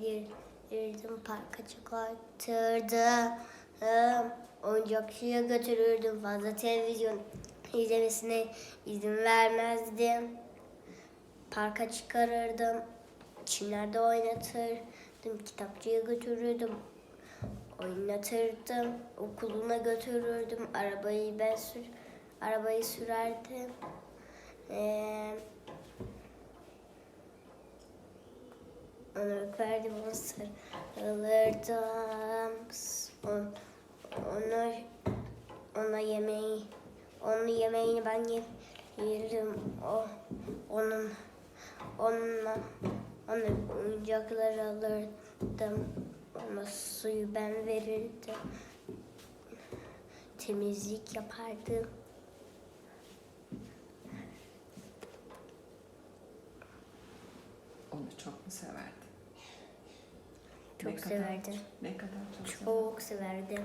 Giderdim parka çıkartırdım. Oyuncakçıya götürürdüm. Fazla televizyon izlemesine izin vermezdim. Parka çıkarırdım. Çimlerde oynatırdım. Kitapçıya götürürdüm. Oynatırdım. Okuluna götürürdüm. Arabayı ben sür arabayı sürerdim. Ee, onu sarılırdım. On, onu, ona yemeği, onun yemeğini ben ye- yerim. O, onun, onunla, ona oyuncaklar alırdım. Ona suyu ben verirdim. Temizlik yapardım. Onu çok mu severdin? Çok Ne kadar- severdim. Ne kadar çok? Çok severdim.